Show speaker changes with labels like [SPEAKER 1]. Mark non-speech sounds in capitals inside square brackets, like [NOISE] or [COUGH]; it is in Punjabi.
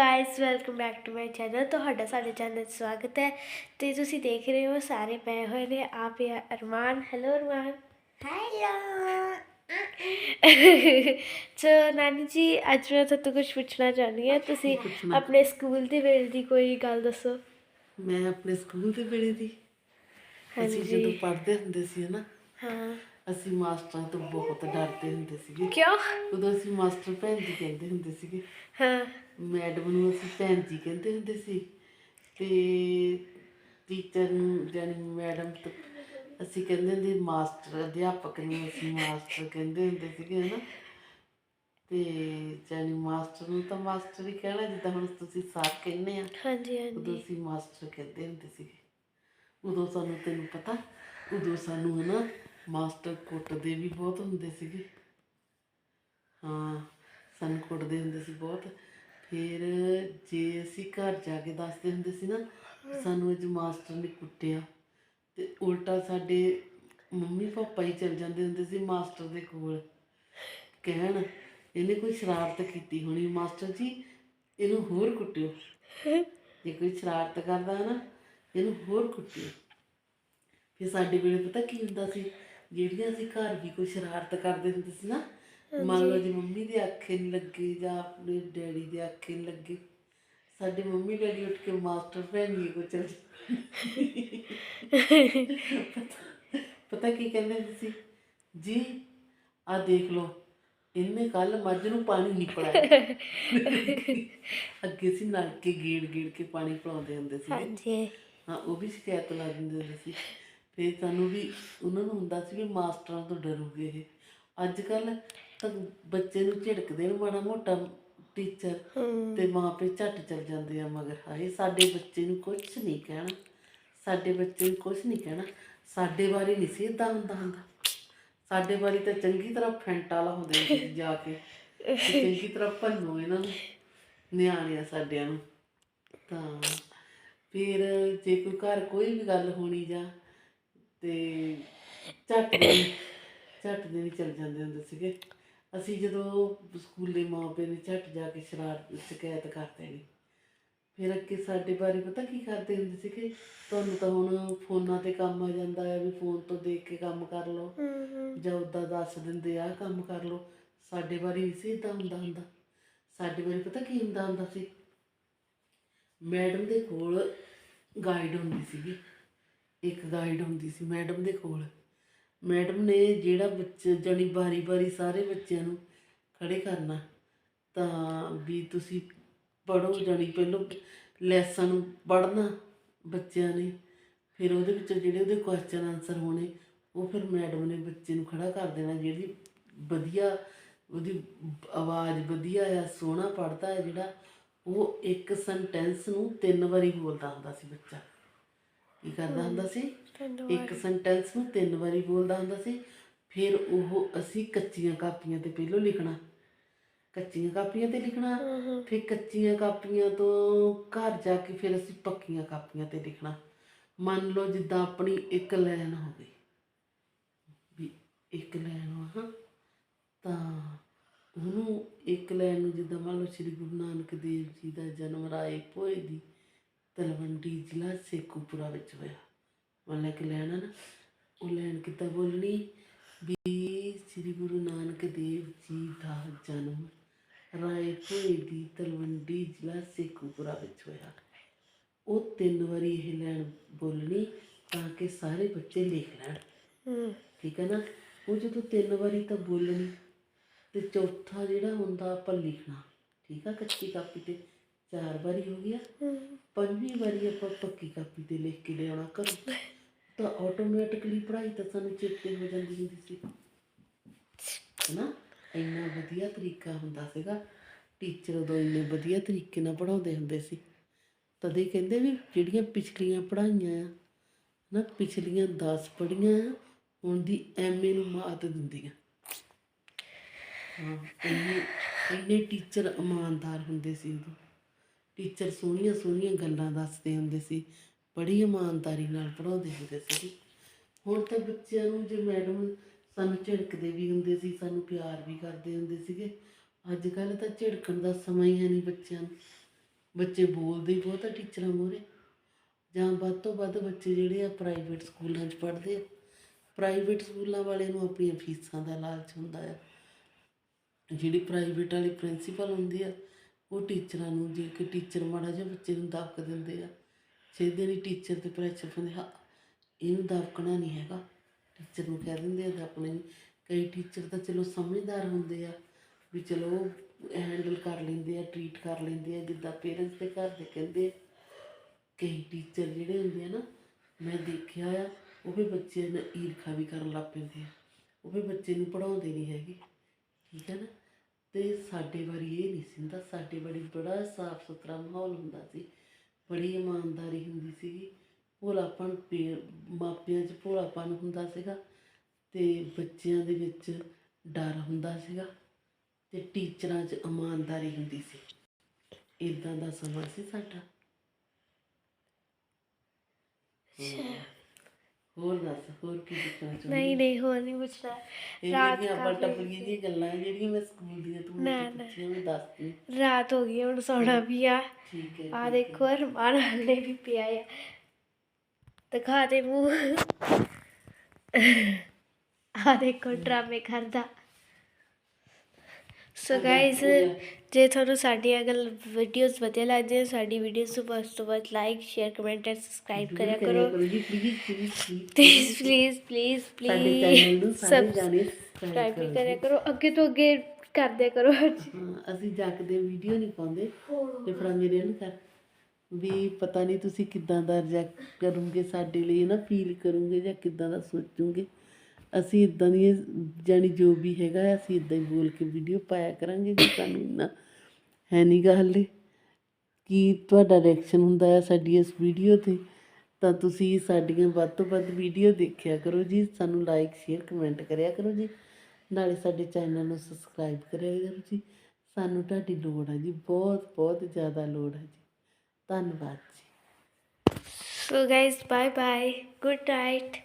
[SPEAKER 1] Guys welcome back to my channel ਤੁਹਾਡਾ ਸਾਡੇ ਚੈਨਲ 'ਚ ਸਵਾਗਤ ਹੈ। ਤੇ ਤੁਸੀਂ ਦੇਖ ਰਹੇ ਹੋ ਸਾਰੇ ਪਏ ਹੋਏ ਨੇ। ਆਪ ਹੀ ਅਰਮਾਨ। ਹੈਲੋ ਅਰਮਾਨ।
[SPEAKER 2] ਹੈਲੋ
[SPEAKER 1] ਸੋ [LAUGHS] ਨਾਨੀ ਜੀ ਅੱਜ ਮੈਂ ਤੁਹਾਨੂੰ ਕੁਝ ਪੁੱਛਣਾ ਚਾਹੁੰਦੀ ਹਾਂ। ਤੁਸੀਂ ਆਪਣੇ ਸਕੂਲ ਦੇ ਵੇਲੇ ਦੀ ਕੋਈ ਗੱਲ ਦੱਸੋ।
[SPEAKER 2] ਮੈਂ ਆਪਣੇ ਸਕੂਲ ਦੇ ਵੇਲੇ ਦੀ। ਅਸੀਂ
[SPEAKER 1] ਹਾਂਜੀ।
[SPEAKER 2] ਜਦੋਂ ਪੜ੍ਹਦੇ ਹੁੰਦੇ ਸੀ ਨਾ
[SPEAKER 1] ਹਾਂ।
[SPEAKER 2] ਅਸੀਂ ਮਾਸਟਰਾਂ ਤੋਂ ਬਹੁਤ ਡਰਦੇ ਹੁੰਦੇ ਸੀਗੇ।
[SPEAKER 1] ਕਿਉਂ?
[SPEAKER 2] ਉਦੋਂ ਅਸੀਂ ਮਾਸਟਰ ਭੈਣ ਜੀ ਕਹਿੰਦੇ ਹੁੰਦੇ ਸੀਗੇ।
[SPEAKER 1] ਹਾਂ।
[SPEAKER 2] ਮੈਡਮ ਨੂੰ ਅਸੀਂ ਭੈਣ ਜੀ ਕਹਿੰਦੇ ਹੁੰਦੇ ਸੀ। ਤੇ ਟੀਚਰ ਨੂੰ ਜਾਨੀ ਮੈਡਮ ਤੋਂ ਅਸੀਂ ਕਹਿੰਦੇ ਹੁੰਦੇ ਮਾਸਟਰ ਅਧਿਆਪਕ ਨੂੰ ਅਸੀਂ ਮਾਸਟਰ ਕਹਿੰਦੇ ਹੁੰਦੇ ਸੀਗੇ ਹਨਾ। ਤੇ ਜਾਨੀ ਮਾਸਟਰ ਨੂੰ ਤਾਂ ਮਾਸਟਰ ਹੀ ਕਹਿਣਾ ਜਿੱਦਾਂ ਹੁਣ ਤੁਸੀਂ ਸਾਥ ਕਹਿੰਦੇ ਆ।
[SPEAKER 1] ਹਾਂਜੀ
[SPEAKER 2] ਉਦੋਂ
[SPEAKER 1] ਹਾਂਜੀ
[SPEAKER 2] ਅਸੀਂ ਮਾਸਟਰ ਕਹਿੰਦੇ ਹੁੰਦੇ ਸੀਗੇ। ਉਦੋਂ ਸਾਨੂੰ ਤੈਨੂੰ ਪਤਾ ਉਦੋਂ ਸਾਨੂੰ ਹਨਾ ਮਾਸਟਰ ਕੁੱਟਦੇ ਵੀ ਬਹੁਤ ਹੁੰਦੇ ਸੀਗੇ। ਹਾਂ, ਸਾਨੂੰ ਕੁੱਟਦੇ ਹੁੰਦੇ ਸੀ ਬਹੁਤ। ਫਿਰ ਜੇ ਅਸੀਂ ਘਰ ਜਾ ਕੇ ਦੱਸਦੇ ਹੁੰਦੇ ਸੀ ਨਾ, ਸਾਨੂੰ ਅੱਜ ਮਾਸਟਰ ਨੇ ਕੁੱਟਿਆ। ਤੇ ਉਲਟਾ ਸਾਡੇ ਮੰਮੀ ਪਾਪਾ ਹੀ ਚਲ ਜਾਂਦੇ ਹੁੰਦੇ ਸੀ ਮਾਸਟਰ ਦੇ ਕੋਲ। ਕਹਿਣ, ਇਹਨੇ ਕੋਈ ਸ਼ਰਾਰਤ ਕੀਤੀ ਹੋਣੀ ਮਾਸਟਰ ਜੀ? ਇਹਨੂੰ ਹੋਰ ਕੁੱਟਿਓ। ਜੇ ਕੋਈ ਸ਼ਰਾਰਤ ਕਰਦਾ ਹੈ ਨਾ, ਇਹਨੂੰ ਹੋਰ ਕੁੱਟਿਓ। ਫਿਰ ਸਾਡੇ ਵੇਲੇ ਪਤਾ ਕੀ ਹੁੰਦਾ ਸੀ? ਜਿਹੜੀਆਂ ਅਸੀਂ ਘਰ ਵੀ ਕੋਈ ਸ਼ਰਾਰਤ ਕਰਦੇ ਹੁੰਦੇ ਸੀ ਨਾ ਮੰਨ ਲਓ ਜੇ ਮੰਮੀ ਦੇ ਆਖੇ ਨਹੀਂ ਲੱਗੇ ਜਾਂ ਆਪਣੇ ਡੈਡੀ ਦੇ ਆਖੇ ਨਹੀਂ ਲੱਗੇ ਸਾਡੇ ਮੰਮੀ ਡੈਡੀ ਉੱਠ ਕੇ ਮਾਸਟਰ ਭੈਣੀ ਕੋ ਚਲ ਪਤਾ ਕੀ ਕਹਿੰਦੇ ਹੁੰਦੇ ਸੀ? ਜੀ ਆ ਦੇਖ ਲਓ ਇਹਨੇ ਕੱਲ ਮੱਝ ਨੂੰ ਪਾਣੀ ਨਹੀਂ ਪਿਲਾਇਆ। ਅੱਗੇ ਸੀ ਨਲਕੇ ਗੇੜ ਗੇੜ ਕੇ ਪਾਣੀ ਪਿਲਾਉਂਦੇ ਹੁੰਦੇ ਸੀ
[SPEAKER 1] ਹਾਂਜੀ।
[SPEAKER 2] ਹਾਂ ਉਹ ਵੀ ਸ਼ਿਕਾਇਤ ਲਾ ਦਿੰਦੇ ਹੁੰਦੇ ਸੀ। ਫਿਰ ਸਾਨੂੰ ਵੀ ਉਹਨਾਂ ਨੂੰ ਹੁੰਦਾ ਸੀ ਵੀ ਮਾਸਟਰਾਂ ਤੋਂ ਡਰੂਗੇ ਇਹ। ਅੱਜ ਕੱਲ ਤਾਂ ਬੱਚੇ ਨੂੰ ਝਿੜਕਦੇ ਨੂੰ ਮਾੜਾ ਮੋਟਾ ਟੀਚਰ ਤੇ ਮਾਪੇ ਝੱਟ ਚੱਲ ਜਾਂਦੇ ਆ ਮਗਰ। ਹਾਏ ਸਾਡੇ ਬੱਚੇ ਨੂੰ ਕੁਝ ਨਹੀਂ ਕਹਿਣਾ। ਸਾਡੇ ਬੱਚੇ ਨੂੰ ਕੁਝ ਨਹੀਂ ਕਹਿਣਾ। ਸਾਡੇ ਬਾਰੇ ਨਹੀਂ ਸੀ ਏਦਾਂ ਹੁੰਦਾ ਹੁੰਦਾ। ਸਾਡੇ ਬਾਰੇ ਤਾਂ ਚੰਗੀ ਤਰ੍ਹਾਂ ਫੈਂਟਾ ਲਾਉਂਦੇ ਹੁੰਦੇ ਸੀ ਜਾ ਕੇ। ਤੇ ਚੰਗੀ ਤਰ੍ਹਾਂ ਭੰਨੋ ਇਹਨਾਂ ਨੂੰ ਨਿਆਣਿਆਂ ਸਾਡਿਆਂ ਨੂੰ। ਤਾਂ ਫਿਰ ਜੇ ਕੋਈ ਘਰ ਕੋਈ ਵੀ ਗੱਲ ਹੋਣੀ ਜਾਂ ਤੇ ਝੱਟ ਦੇ ਝੱਟ ਦੇ ਵੀ ਚੱਲ ਜਾਂਦੇ ਹੁੰਦੇ ਸੀਗੇ। ਅਸੀਂ ਜਦੋਂ ਸਕੂਲੇ ਮਾਪੇ ਨੇ ਝੱਟ ਜਾ ਕੇ ਸ਼ਰਾਰਤ ਸ਼ਿਕਾਇਤ ਕਰ ਦੇਣੀ। ਫਿਰ ਅੱਗੇ ਸਾਡੇ ਬਾਰੇ ਪਤਾ ਕੀ ਕਰਦੇ ਹੁੰਦੇ ਸੀਗੇ? ਤੁਹਾਨੂੰ ਤਾਂ ਹੁਣ ਫੋਨਾਂ ਤੇ ਕੰਮ ਆ ਜਾਂਦਾ ਹੈ ਵੀ ਫੋਨ ਤੋਂ ਦੇਖ ਕੇ ਕੰਮ ਕਰ ਲਓ। ਜਾਂ ਉੱਦਾਂ ਦੱਸ ਦਿੰਦੇ ਆ ਕੰਮ ਕਰ ਲਓ। ਸਾਡੇ ਬਾਰੇ ਨਹੀਂ ਸੀ ਇਦਾਂ ਹੁੰਦਾ ਹੁੰਦਾ। ਸਾਡੇ ਬਾਰੇ ਪਤਾ ਕੀ ਹੁੰਦਾ ਹੁੰਦਾ ਸੀ? ਮੈਡਮ ਦੇ ਕੋਲ ਗਾਈਡ ਹੁੰਦੀ ਸੀਗੀ। ਇੱਕ ਗਾਈਡ ਹੁੰਦੀ ਸੀ ਮੈਡਮ ਦੇ ਕੋਲ। ਮੈਡਮ ਨੇ ਜਿਹੜਾ ਬੱਚਾ, ਜਣੀ ਬਾਰੀ ਬਾਰੀ ਸਾਰੇ ਬੱਚਿਆਂ ਨੂੰ ਖੜੇ ਕਰਨਾ, ਤਾਂ ਵੀ ਤੁਸੀਂ ਪੜੋ ਜਣੀ ਪਹਿਲਾਂ ਲੈਸਨ ਪੜ੍ਹਨਾ ਬੱਚਿਆਂ ਨੇ, ਫਿਰ ਉਹਦੇ ਵਿੱਚ ਜਿਹੜੇ ਉਹਦੇ ਕੁਐਸਚਨ ਆਨਸਰ ਹੋਣੇ, ਉਹ ਫਿਰ ਮੈਡਮ ਨੇ ਬੱਚੇ ਨੂੰ ਖੜਾ ਕਰ ਦੇਣਾ, ਜਿਹੜੀ ਵਧੀਆ, ਉਹਦੀ ਆਵਾਜ਼ ਵਧੀਆ ਆ, ਸੋਹਣਾ ਪੜਦਾ ਹੈ ਜਿਹੜਾ, ਉਹ ਇੱਕ ਸੈਂਟੈਂਸ ਨੂੰ ਤਿੰਨ ਵਾਰੀ ਬੋਲਦਾ ਹੁੰਦਾ ਸੀ ਬੱਚਾ। ਕੀ ਕਰਦਾ ਹੁੰਦਾ ਸੀ। ਇੱਕ ਸੈਂਟੈਂਸ ਨੂੰ ਤਿੰਨ ਵਾਰੀ ਬੋਲਦਾ ਹੁੰਦਾ ਸੀ। ਫਿਰ ਉਹ ਅਸੀਂ ਕੱਚੀਆਂ ਕਾਪੀਆਂ ਤੇ ਪਹਿਲਾਂ ਲਿਖਣਾ। ਕੱਚੀਆਂ ਕਾਪੀਆਂ ਤੇ ਲਿਖਣਾ। ਫਿਰ ਕੱਚੀਆਂ ਕਾਪੀਆਂ ਤੋਂ ਘਰ ਜਾ ਕੇ ਫਿਰ ਅਸੀਂ ਪੱਕੀਆਂ ਕਾਪੀਆਂ ਤੇ ਲਿਖਣਾ। ਮੰਨ ਲਓ ਜਿੱਦਾਂ ਆਪਣੀ ਇੱਕ ਲਾਈਨ ਹੋ ਗਈ ਵੀ ਇੱਕ ਲਾਈਨ ਹਾਂ। ਤਾਂ ਉਹਨੂੰ ਇੱਕ ਲਾਈਨ ਨੂੰ ਜਿੱਦਾਂ ਮੰਨ ਲਓ ਸ੍ਰੀ ਗੁਰੂ ਨਾਨਕ ਦੇਵ ਜੀ ਦਾ ਜਨਮ ਰਾਏ ਭੋਏ ਦੀ ਤਲਵੰਡੀ ਜ਼ਿਲ੍ਹਾ ਸੇਖੂਪੁਰਾ ਵਿੱਚ ਹੋਇਆ। ਮੰਨ ਲੈ ਕਿ ਲੈਣਾ ਨਾ ਉਹ ਲੈਣ ਕਿੱਦਾਂ ਬੋਲਣੀ? ਵੀ ਸ੍ਰੀ ਗੁਰੂ ਨਾਨਕ ਦੇਵ ਜੀ ਦਾ ਜਨਮ ਰਾਏ ਭੋਏ ਦੀ ਤਲਵੰਡੀ ਜ਼ਿਲ੍ਹਾ ਸੇਖੂਪੁਰਾ ਵਿੱਚ ਹੋਇਆ। ਉਹ ਤਿੰਨ ਵਾਰੀ ਇਹ ਲੈਣ ਬੋਲਣੀ ਤਾਂ ਕਿ ਸਾਰੇ ਬੱਚੇ ਲਿਖ ਲੈਣ। ਠੀਕ ਹੈ ਨਾ? ਉਹ ਜਦੋਂ ਤਿੰਨ ਵਾਰੀ ਤਾਂ ਬੋਲਣੀ ਤੇ ਚੌਥਾ ਜਿਹੜਾ ਹੁੰਦਾ ਆਪਾਂ ਲਿਖਣਾ। ਠੀਕ ਆ ਕੱਚੀ ਕਾਪੀ ਤੇ। ਚਾਰ ਵਾਰੀ ਹੋ ਗਿਆ। ਪੰਜਵੀਂ ਵਾਰੀ ਆਪਾਂ ਪੱਕੀ ਕਾਪੀ ਤੇ ਲਿਖ ਕੇ ਲਿਆਉਣਾ ਘਰੋਂ। ਤਾਂ ਆਟੋਮੈਟਿਕਲੀ ਪੜ੍ਹਾਈ ਤਾਂ ਸਾਨੂੰ ਚੇਤੇ ਹੋ ਜਾਂਦੀ ਹੁੰਦੀ ਸੀ। ਹੈਨਾ? ਇੰਨਾ ਵਧੀਆ ਤਰੀਕਾ ਹੁੰਦਾ ਸੀਗਾ। ਟੀਚਰ ਉਦੋਂ ਇੰਨੇ ਵਧੀਆ ਤਰੀਕੇ ਨਾਲ ਪੜਾਉਂਦੇ ਹੁੰਦੇ ਸੀ। ਤਦੇ ਕਹਿੰਦੇ ਵੀ ਜਿਹੜੀਆਂ ਪਿਛਲੀਆਂ ਪੜ੍ਹਾਈਆਂ ਆ ਨਾ ਪਿਛਲੀਆਂ 10 ਪੜ੍ਹੀਆਂ ਆ ਹੁਣ ਦੀ ਐਮਏ ਨੂੰ ਮਾਤ ਦਿੰਦੀਆਂ। ਹਾਂ ਇੰਨੇ ਇੰਨੇ ਟੀਚਰ ਇਮਾਨਦਾਰ ਹੁੰਦੇ ਸੀ ਉਦੋਂ। ਟੀਚਰ ਸੋਹਣੀਆਂ ਸੋਹਣੀਆਂ ਗੱਲਾਂ ਦੱਸਦੇ ਹੁੰਦੇ ਸੀ, ਬੜੀ ਇਮਾਨਦਾਰੀ ਨਾਲ ਪੜਾਉਂਦੇ ਹੁੰਦੇ ਸੀ ਹੁਣ ਤਾਂ ਬੱਚਿਆਂ ਨੂੰ ਜੇ ਮੈਡਮ ਸਾਨੂੰ ਝਿੜਕਦੇ ਵੀ ਹੁੰਦੇ ਸੀ, ਸਾਨੂੰ ਪਿਆਰ ਵੀ ਕਰਦੇ ਹੁੰਦੇ ਸੀਗੇ। ਅੱਜ ਕੱਲ ਤਾਂ ਝਿੜਕਣ ਦਾ ਸਮਾਂ ਹੀ ਹੈ ਨਹੀਂ ਬੱਚਿਆਂ ਨੂੰ। ਬੱਚੇ ਬੋਲਦੇ ਹੀ ਬਹੁਤ ਆ ਟੀਚਰਾਂ ਮੂਹਰੇ। ਜਾਂ ਵੱਧ ਤੋਂ ਵੱਧ ਬੱਚੇ ਜਿਹੜੇ ਆ ਪ੍ਰਾਈਵੇਟ ਸਕੂਲਾਂ 'ਚ ਪੜ੍ਹਦੇ ਆ। ਪ੍ਰਾਈਵੇਟ ਸਕੂਲਾਂ ਵਾਲੇ ਨੂੰ ਆਪਣੀਆਂ ਫੀਸਾਂ ਦਾ ਲਾਲਚ ਹੁੰਦਾ ਆ। ਜਿਹੜੀ ਪ੍ਰਾਈਵੇਟ ਵਾਲੀ ਪ੍ਰਿੰਸੀਪਲ ਹੁੰਦੀ ਆ ਉਹ ਟੀਚਰਾਂ ਨੂੰ ਜੇ ਕਿ ਟੀਚਰ ਮਾੜਾ ਜਿਹਾ ਬੱਚੇ ਨੂੰ ਦਬਕ ਦਿੰਦੇ ਆ ਸਿੱਧੇ ਨਹੀਂ ਟੀਚਰ ਤੇ ਪ੍ਰੈਸ਼ਰ ਪਾਉਂਦੇ ਹਾਂ ਇਹਨੂੰ ਦਬਕਣਾ ਨਹੀਂ ਹੈਗਾ। ਟੀਚਰ ਨੂੰ ਕਹਿ ਦਿੰਦੇ ਆ ਦਬਕਣਾ ਨਹੀਂ ਕਈ ਟੀਚਰ ਤਾਂ ਚਲੋ ਸਮਝਦਾਰ ਹੁੰਦੇ ਆ, ਵੀ ਚਲੋ ਹੈਂਡਲ ਕਰ ਲੈਂਦੇ ਆ ਟਰੀਟ ਕਰ ਲੈਂਦੇ ਆ, ਜਿੱਦਾਂ ਪੇਰੈਂਟਸ ਦੇ ਘਰ ਦੇ ਕਹਿੰਦੇ ਆ। ਕਈ ਟੀਚਰ ਜਿਹੜੇ ਹੁੰਦੇ ਆ ਨਾ, ਮੈਂ ਦੇਖਿਆ ਆ, ਉਹ ਵੀ ਬੱਚੇ ਨਾਲ ਈਰਖਾ ਵੀ ਕਰਨ ਲੱਗ ਪੈਂਦੇ ਆ। ਉਹ ਵੀ ਬੱਚੇ ਨੂੰ ਪੜਾਉਂਦੇ ਨਹੀਂ ਹੈਗੇ, ਠੀਕ ਹੈ ਨਾ? ਤੇ ਸਾਡੇ ਵਾਰੀ ਇਹ ਨਹੀਂ ਸੀ ਹੁੰਦਾ, ਸਾਡੇ ਬੜੀ ਬੜਾ ਸਾਫ਼ ਸੁਥਰਾ ਮਾਹੌਲ ਹੁੰਦਾ ਸੀ। ਬੜੀ ਇਮਾਨਦਾਰੀ ਹੁੰਦੀ ਸੀਗੀ। ਭੋਲਾਪਨ ਪੇ ਮਾਪਿਆਂ 'ਚ ਭੋਲਾਪਨ ਹੁੰਦਾ ਸੀਗਾ ਤੇ ਬੱਚਿਆਂ ਦੇ ਵਿੱਚ ਡਰ ਹੁੰਦਾ ਸੀਗਾ ਤੇ ਟੀਚਰਾਂ 'ਚ ਇਮਾਨਦਾਰੀ ਹੁੰਦੀ ਸੀ। ਇਦਾਂ ਦਾ ਸਮਾਂ ਸੀ ਸਾਡਾ। ਹਾਂ। ਹੋਰ ਦੱਸ ਹੋਰ ਕੀ ਪੁੱਛਣਾ ਚਾਹੁੰਦੀ
[SPEAKER 1] ਨਹੀਂ ਨਹੀਂ ਹੋਰ ਨਹੀਂ ਪੁੱਛਣਾ।
[SPEAKER 2] ਇਹ
[SPEAKER 1] ਰਾਤ
[SPEAKER 2] ਜਿਹੜੀਆਂ ਆਪਾਂ
[SPEAKER 1] ਕਰ
[SPEAKER 2] ਦੀਆਂ ਗੱਲਾਂ ਹੈ ਜਿਹੜੀਆਂ ਮੈਂ ਸਕੂਲ ਦੀਆਂ ਤੂੰ
[SPEAKER 1] ਨਾ,
[SPEAKER 2] ਮੈਨੂੰ
[SPEAKER 1] ਨਾ।
[SPEAKER 2] ਪੁੱਛੀਆਂ ਮੈਂ ਦੱਸਦੀ
[SPEAKER 1] ਰਾਤ ਹੋ ਗਈ ਹੁਣ ਸੌਣਾ ਵੀ ਆ।
[SPEAKER 2] ਠੀਕ ਹੈ
[SPEAKER 1] ਆ
[SPEAKER 2] ਠੀਕ
[SPEAKER 1] ਦੇਖੋ ਅਰਮਾਨ ਹਲੇ ਵੀ ਪਿਆ ਆ। ਦਿਖਾ ਦੇ ਮੂੰਹ। ਆ ਦੇਖੋ ਡਰਾਮੇ ਕਰਦਾ। ਸੋ ਗਾਇਜ਼ ਜੇ ਤੁਹਾਨੂੰ ਸਾਡੀਆਂ ਗੱਲ ਵੀਡੀਓਜ਼ ਵਧੀਆ ਲੱਗਦੀਆਂ ਸਾਡੀ ਵੀਡੀਓਜ਼ ਨੂੰ ਵੱਧ ਤੋਂ ਵੱਧ like share comment and subscribe ਕਰਿਆ ਕਰੋ।
[SPEAKER 2] ਪਲੀਜ਼ ਪਲੀਜ਼
[SPEAKER 1] ਪਲੀਜ਼ ਪਲੀਜ਼
[SPEAKER 2] ਸਾਡੇ
[SPEAKER 1] ਸਬਸਕ੍ਰਾਈਬ ਕਰਿਆ ਕਰੋ ਅੱਗੇ ਤੋਂ ਅੱਗੇ ਕਰਦੇ ਕਰੋ।
[SPEAKER 2] ਅਸੀਂ ਜੱਕਦੇ ਵੀਡੀਓ ਨਹੀਂ ਪਾਉਂਦੇ ਤੇ ਫੜਾ ਮੇਰੇ ਨੂੰ ਕਰ। ਵੀ ਪਤਾ ਨਹੀਂ ਤੁਸੀਂ ਕਿੱਦਾਂ ਦਾ ਰਿਜੈਕਟ ਕਰੋਗੇ ਸਾਡੇ ਲਈ ਨਾ? ਫੀਲ ਕਰੋਗੇ ਜਾਂ ਕਿੱਦਾਂ ਦਾ ਸੋਚੋਗੇ? ਅਸੀਂ ਇਦਾਂ ਦੀਆਂ ਜਾਣੀ ਜੋ ਵੀ ਹੈਗਾ, ਅਸੀਂ ਇਦਾਂ ਹੀ ਬੋਲ ਕੇ ਵੀਡੀਓ ਪਾਇਆ ਕਰਾਂਗੇ ਜੀ ਸਾਨੂੰ ਇੰਨਾ ਹੈ ਨਹੀਂ ਗਾ ਹਲੇ। ਕੀ ਤੁਹਾਡਾ ਰਿਐਕਸ਼ਨ ਹੁੰਦਾ ਹੈ ਸਾਡੀ ਇਸ ਵੀਡੀਓ ਤੇ? ਤਾਂ ਤੁਸੀਂ ਸਾਡੀਆਂ ਵੱਧ ਤੋਂ ਵੱਧ ਵੀਡੀਓ ਦੇਖਿਆ ਕਰੋ ਜੀ, ਸਾਨੂੰ ਲਾਈਕ ਸ਼ੇਅਰ ਕਮੈਂਟ ਕਰਿਆ ਕਰੋ ਜੀ। ਨਾਲੇ ਸਾਡੇ ਚੈਨਲ ਨੂੰ ਸਬਸਕ੍ਰਾਈਬ ਕਰਿਆ ਕਰੋ ਜੀ। ਸਾਨੂੰ ਤੁਹਾਡੀ ਲੋੜ ਹੈ ਜੀ, ਬਹੁਤ ਬਹੁਤ ਜ਼ਿਆਦਾ ਲੋੜ ਹੈ ਜੀ। ਧੰਨਵਾਦ ਜੀ।
[SPEAKER 1] So guys bye bye good night